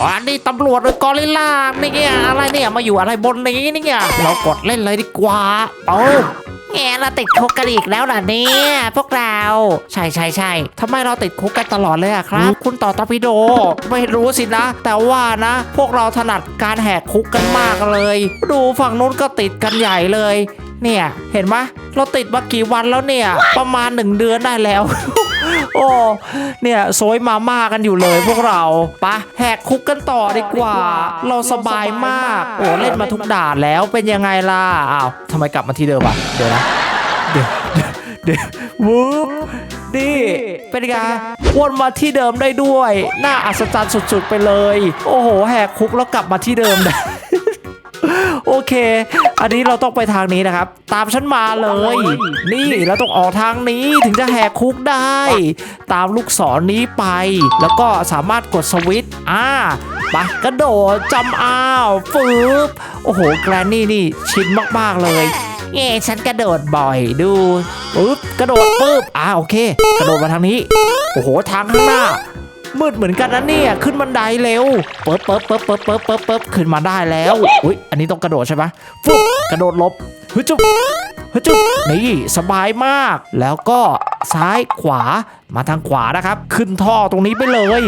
อ๋อนี่ตำรวจหรือกอริลลานี่เนี่ยอะไรเนี่ยมาอยู่อะไรบนนี้เนี่ยเรากดเล่นเลยดีกว่าเอ้าแงเราติดคุกกันอีกแล้วเหรอเนี่ยพวกเรา ใช่ใช่ใช่ทำไมเราติดคุกกันตลอดเลยอะครับ คุณต่อตอร์ปิโด ไม่รู้สินะ แต่ว่านะ พวกเราถนัดการแหกคุกกันมากเลย ดูฝั่งนู้นก็ติดกันใหญ่เลย เนี่ย เห็นไหมเราติดมากี่วันแล้วเนี่ย ประมาณหนึ่งเดือนได้แล้ว โอ้เนี่ยโซยมาม่ากันอยู่เลยพวกเราปะแหกคุกกันต่อดีกว่า เราสบายมากโอ้เล่นมาทุกด่านแล้วเป็นยังไงล่ะอ้าวทำไมกลับมาที่เดิมอะเดี๋ยวนะเดี๋ยวเดี๋ยวเดี๋ยววูบนี่เป็นไงวนมาที่เดิมได้ด้วยน่าอัศจรรย์สุดๆไปเลย โอ้โห แหกคุกแล้วกลับมาที่เดิมได้โอ เค อันนี้เราต้องไปทางนี้นะครับ ตามฉันมาเลย นี่เราต้องออกทางนี้ถึงจะแหกคุกได้ ตามลูกศรนี้ไป แล้วก็สามารถกดสวิตช์อ่าไปกระโดดจำอ้าวฟืบโอ้โห แกรนนี่นี่ชินมาก ๆ เลยเง่ฉันกระโดดบ่อยดูปึ๊บกระโดดปึ๊บอ่าโอเค กระโดดมาทางนี้ โอ้โห ทางข้างหน้า มืดเหมือนกันนะเนี่ยขึ้นบันไดเร็วเปิบเปิบเปิบเปิบเปิบเปิบเปิบขึ้นมาได้แล้วอุ้ยอันนี้ต้องกระโดดใช่ไหมฟุ๊บกระโดดหลบฮึจุ๊บฮึจุ๊บนี่สบายมาก แล้วก็ซ้ายขวามาทางขวานะครับ ขึ้นท่อตรงนี้ไปเลย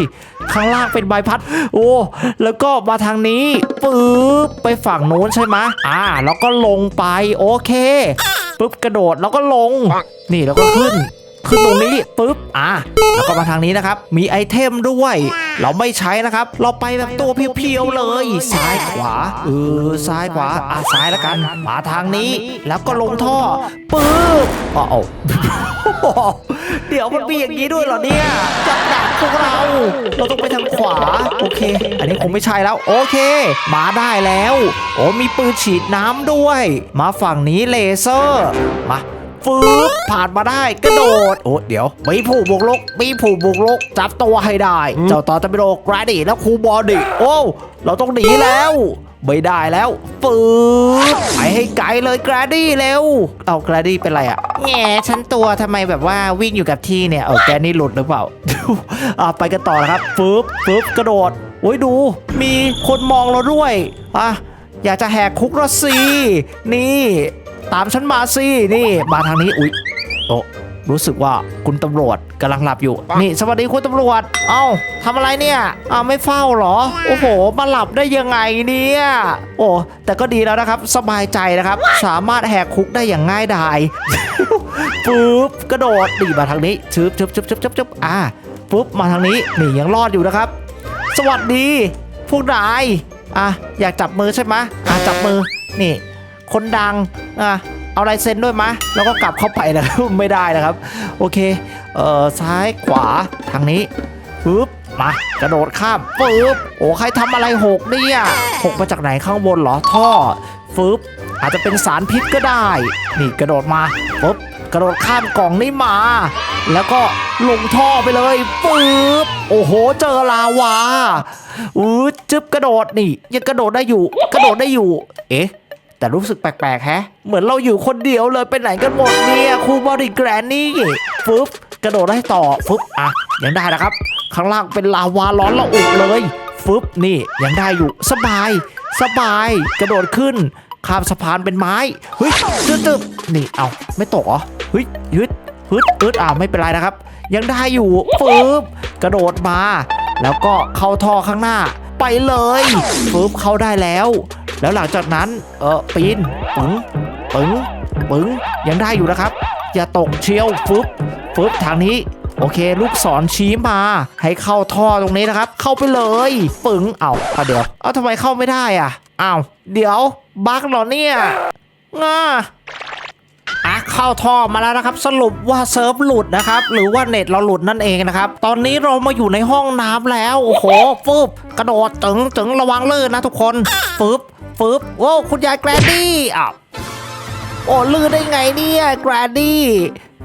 ข้างล่างเป็นใบพัด โอ้แล้วก็มาทางนี้ปึ๊บไปฝั่งโน้นใช่ไหมอ่า แล้วก็ลงไปโอเคปุ๊บกระโดดแล้วก็ลง นี่แล้วก็ขึ้น ขึ้นตรงนี้ปุ๊บอะแล้วก็มาทางนี้นะครับ มีไอเทมด้วย เราไม่ใช้นะครับ เราไปแบบตัวเพียวๆเลย ซ้ายขวาเออซ้ายขวาอะซ้ายแล้วกัน มาทางนี้แล้วก็ลงท่อปุ๊บอ๋อเอาเดี๋ยวมันมีอย่างนี้ด้วยเหรอเนี่ยจับดักพวกเรา เราต้องไปทางขวา โอเค อันนี้คงไม่ใช่แล้ว โอเค มาได้แล้ว โอ้มีปืนฉีดน้ำด้วย มาฝั่งนี้เลเซอร์ มา ฟืบผ่านมาได้กระโดด โอ้เดี๋ยว มีผู้บุกรุก มีผู้บุกรุก จับตัวให้ได้ เจ้าต่อตะบิโดกราดีและครูบอดี้โอ้เราต้องหนีแล้วไม่ได้แล้วฟืบไปให้ไกลเลยกราดี้เร็ว เอากราดี้เป็นไรอะแง่ฉันตัวทำไมแบบว่าวิ่งอยู่กับที่เนี่ย เออแกนี่หลุดหรือเปล่าอะไปกันต่อนะครับฟืบฟืบกระโดด โอ้ยดู มีคนมองเราด้วย อะ อยากจะแหกคุกละสินี่ ตามฉันมาสิ นี่มาทางนี้ อุ๊ยโอ้รู้สึกว่าคุณตำรวจกำลังหลับอยู่ นี่ สวัสดีคุณตำรวจ เอ้าทำอะไรเนี่ยอ้าวไม่เฝ้าเหรอ โอ้โห มาหลับได้ยังไงเนี่ย โอ้แต่ก็ดีแล้วนะครับ สบายใจนะครับ สามารถแหกคุกได้อย่างง่ายดายปุ๊บกระโดดดีมาทางนี้ชึบชึบชึบชึบชึบชึบอ่าปุ๊บมาทางนี้นี่ยังรอดอยู่นะครับ สวัสดี พวกนายอะอยากจับมือใช่ไหมอะจับมือนี่ คนดังอะเอาลายเซ็นด้วยมะแล้วก็กลับเข้าไปนะครับ ไม่ได้นะครับ โอเค เอ่อ ซ้ายขวาทางนี้ปุ๊บมากระโดดข้ามปุ๊บโอ้ใครทำอะไรหกเนี่ยหกมาจากไหนข้างบนเหรอท่อฟึบอาจจะเป็นสารพิษก็ได้ นี่กระโดดมาปุ๊บกระโดดข้ามกล่องนี่มา แล้วก็ลงท่อไปเลยปึ๊บโอ้โห เจอลาวาอือจึ๊บกระโดดนี่ ยังกระโดดได้อยู่ กระโดดได้อยู่ เอ๊ะ แต่รู้สึกแปลกๆแฮะ เหมือนเราอยู่คนเดียวเลยไปไหนกันหมดเนี่ยครูบอดี้แกรนนี่ฟึบกระโดดได้ต่อฟึบอะยังได้นะครับ ข้างล่างเป็นลาวาร้อนระอุเลยฟึบนี่ยังได้อยู่สบาย สบาย กระโดดขึ้นข้ามสะพานเป็นไม้เฮ้ยตึ๊บตึ๊บนี่เอาไม่ตกเหรอเฮ้ยยึดฮึดอึดอ่าไม่เป็นไรนะครับ ยังได้อยู่ปึ๊บกระโดดมา แล้วก็เข้าท่อข้างหน้า ไปเลยปึ๊บเข้าได้แล้ว แล้วหลังจากนั้นเออปีนปึงปึงปึงยังได้อยู่นะครับ อย่าตกเชียวฟึบฟึบทางนี้โอเค ลูกศรชี้มาให้เข้าท่อตรงนี้นะครับ เข้าไปเลยปึงเอาเอาเดี๋ยวเอาทำไมเข้าไม่ได้อะอ้าวเดี๋ยวบั๊กเหรอเนี่ยง่าอะเข้าท่อมาแล้วนะครับ สรุปว่าเซิร์ฟหลุดนะครับ หรือว่าเน็ตเราหลุดนั่นเองนะครับ ตอนนี้เรามาอยู่ในห้องน้ำแล้ว โอ้โหฟึบกระโดดตึงตึงระวังเลื่นนะทุกคนฟึบ ฟึบโอ้คุณยายแกรนดี้อ้าวโอ้ลื่นได้ไงเนี่ยแกรนดี้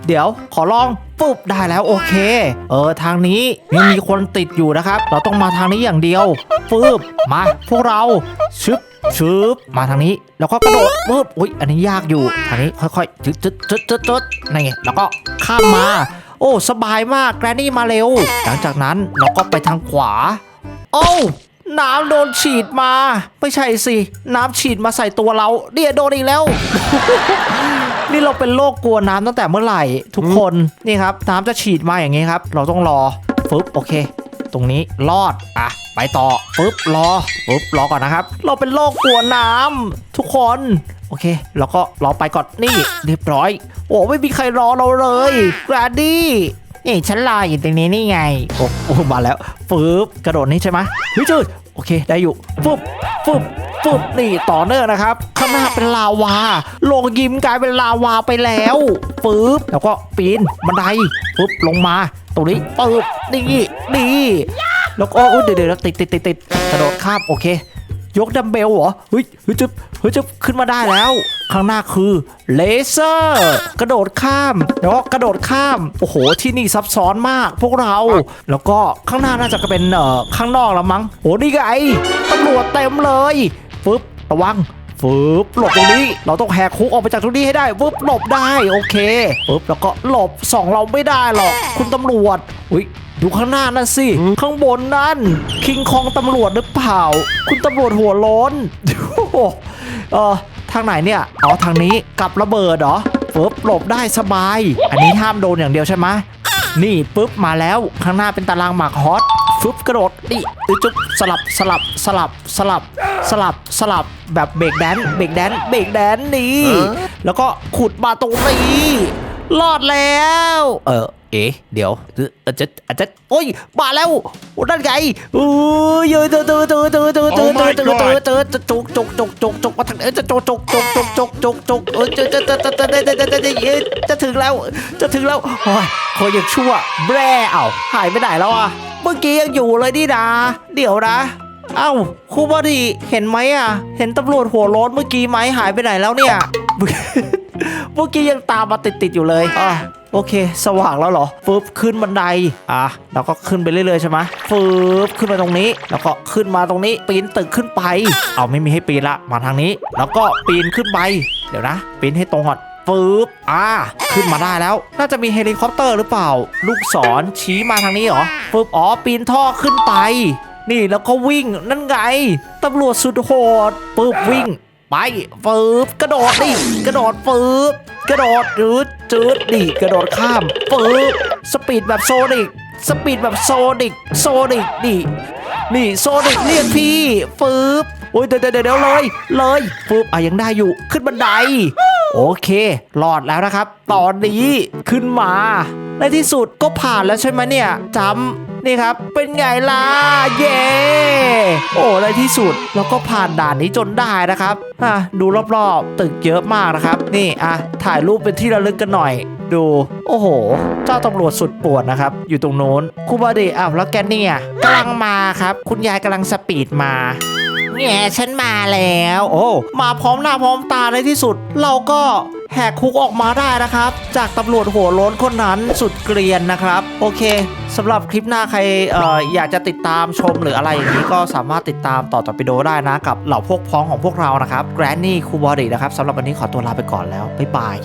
เดี๋ยวขอลองปุ๊บได้แล้วโอเค เออทางนี้ยังมีคนติดอยู่นะครับ เราต้องมาทางนี้อย่างเดียวฟึบมาพวกเราชึบชึบมาทางนี้แล้วก็กระโดดปึ๊บอุ้ยอันนี้ยากอยู่ทางนี้ค่อยๆจึ๊ดจึ๊ดจึ๊ดจึ๊ดจึ๊ดนี่แล้วก็ข้ามมา โอ้สบายมากแกรนนี่มาเร็ว หลังจากนั้นเราก็ไปทางขวา โอ้ น้ำโดนฉีดมา ไม่ใช่สิ น้ำฉีดมาใส่ตัวเราเนี่ยโดนอีกแล้ว นี่เราเป็นโรคกลัวน้ำตั้งแต่เมื่อไหร่ทุกคนนี่ครับ น้ำจะฉีดมาอย่างนี้ครับ เราต้องรอฟึบโอเค ตรงนี้รอดอะไปต่อฟึบรอฟึบรอก่อนนะครับ เราเป็นโรคกลัวน้ำทุกคนโอเค แล้วก็รอไปก่อนนี่เรียบร้อย โอ้ไม่มีใครรอเราเลยกราดี้นี่ฉันรออยู่ตรงนี้นี่ไง โอ้โอมาแล้วฟึบกระโดดนี่ใช่ไหมเฮ้ยจืด โอเคได้อยู่ฟึบฟึบฟึบนี่ต่อเนื่องนะครับข้างหน้าเป็นลาวาโลงยิ้มกลายเป็นลาวาไปแล้วฟึบแล้วก็ปีนบันไดฟึบลงมาตรงนี้ปึ๊บนี่นี่แล้วก็เดี๋ยวเดี๋ยวติดติดติดติดกระโดดข้ามโอเค ยกดัมเบลเหรอเฮ้ยเฮ้ยจะเฮ้ยจะขึ้นมาได้แล้ว ข้างหน้าคือเลเซอร์ กระโดดข้ามแล้วก็กระโดดข้ามโอ้โหที่นี่ซับซ้อนมากพวกเรา แล้วก็ข้างหน้าน่าจะเป็นเอ่อข้างนอกแล้วมั้งโอ้นี่ไงตำรวจเต็มเลยปึ๊บระวัง ฟึบหลบตรงนี้ เราต้องแหกคุกออกไปจากตรงนี้ให้ได้ฟึบหลบได้โอเคฟึบแล้วก็หลบส่องเราไม่ได้หรอกคุณตำรวจอุ้ยดูข้างหน้านั่นสิ ข้างบนนั่น คิงคองตำรวจหรือเปล่า คุณตำรวจหัวโล้นเออทางไหนเนี่ยเอาทางนี้กับระเบิดเหรอฟึบหลบได้สบาย อันนี้ห้ามโดนอย่างเดียวใช่ไหมนี่ปุ๊บมาแล้วข้างหน้าเป็นตารางหมากฮอต ฟึบกระโดดนี่อึจุ๊บสลับสลับสลับสลับสลับสลับแบบเบรกแดนซ์เบรกแดนซ์เบรกแดนซ์นี่แล้วก็ขุดมาตรงนี้รอดแล้ว เออเอ๊ะเดี๋ยวอาจจะอาจจะโอ้ยมาแล้วโอ้นั่นไงอู้ยเยอะเจอเจอเจอเจอเจอเจอเจอเจอเจะจุกจุกจุกจุกจุกมาทางเออจะจุกจุกจุกจุกจุกจุกจุกเออจะจะจะจะจะจะจะจะจะจะถึงแล้ว จะถึงแล้วโอ้ยคอยังชั่วแบร่เอ้าหายไปไหนแล้วอะเมื่อกี้ยังอยู่เลยนี่นะเดี๋ยวนะเอ้าครูบอดีเห็นไหมอะ เห็นตำรวจหัวโล้นเมื่อกี้ไหมหายไปไหนแล้วเนี่ย เมื่อกี้ยังตามมาติดๆอยู่เลยอะ โอเค สว่างแล้วเหรอฟึบขึ้นบันไดอะแล้วก็ขึ้นไปเรื่อยๆใช่ไหมฟึบขึ้นมาตรงนี้ แล้วก็ขึ้นมาตรงนี้ปีนตึกขึ้นไป เอาไม่มีให้ปีนละมาทางนี้ แล้วก็ปีนขึ้นไปเดี๋ยวนะ ปีนให้ตรงก่อนฟึบอ่า ขึ้นมาได้แล้ว น่าจะมีเฮลิคอปเตอร์หรือเปล่า ลูกศรชี้มาทางนี้เหรอฟึบอ๋อ ปีนท่อขึ้นไป นี่แล้วก็วิ่ง นั่นไง ตำรวจสุดโหดปึ๊บวิ่ง ไปฟืบกระโดดดิ กระโดดฟืบ กระโดดจืดจืดดิกระโดดข้ามฟืบสปีดแบบโซนิกสปีดแบบโซนิกโซนิกดินี่โซนิกเรียกพี่ฟืบโอ้ยเดี๋ยวเดี๋ยวเดี๋ยวเลยเลยฟืบอะยังได้อยู่ขึ้นบันได โอเครอดแล้วนะครับ ตอนนี้ขึ้นมา ในที่สุดก็ผ่านแล้วใช่ไหมเนี่ยจำนี่ครับ เป็นไงล่ะเย้โอ้ในที่สุดเราก็ผ่านด่านนี้จนได้นะครับอะดูรอบๆตึกเยอะมากนะครับ นี่อะถ่ายรูปเป็นที่ระลึกกันหน่อยดู โอ้โห เจ้าตำรวจสุดปวดนะครับ อยู่ตรงโน้นครูบาดีอ้าวแล้วแกเนี่ยกำลังมาครับ คุณยายกำลังสปีดมาแง่ยฉันมาแล้วแล้ว โอ้ มาพร้อมหน้าพร้อมตาในที่สุด เราก็ แหกคุกออกมาได้นะครับ จากตำรวจหัวโล้นคนนั้นสุดเกลียนนะครับ โอเคสำหรับคลิปหน้าใครอออยากจะติดตามชมหรืออะไรอย่างนี้ก็สามารถติดตามต่อต่อไปดีโดได้นะ กับเหล่าพวกพ้องของพวกเรานะครับแกรนนี่คูบอดีนะครับสำหรับวันนี้ขอตัวลาไปก่อนแล้วบ๊ายบาย